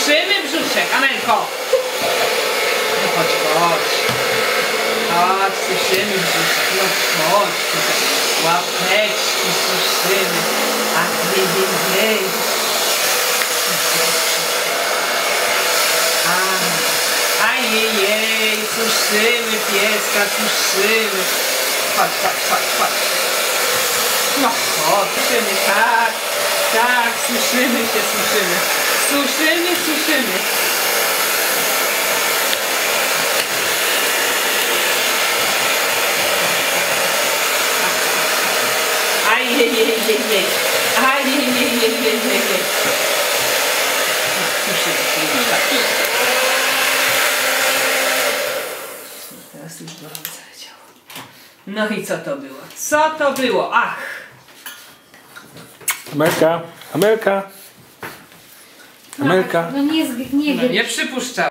brzuszek, não pode, Amelko. No chodź, chodź. Chodź, suszymy brzuszek. No chodź tutaj. Łapeczki suszymy. A ty więcej. Ajejej, suszymy pieska, suszymy. Chodź, chodź, chodź, chodź. No chodź, suszymy tak. Tak, suszymy się, suszymy. Suszymy, suszymy. Ajejejejej, ajejejejej. Suszymy się, tak. Teraz już gorące leciało. No i co to było? Co to było? Ach! Amelka, Amelka, Amelka. No nie, nie gryź. nie przypuszczałem.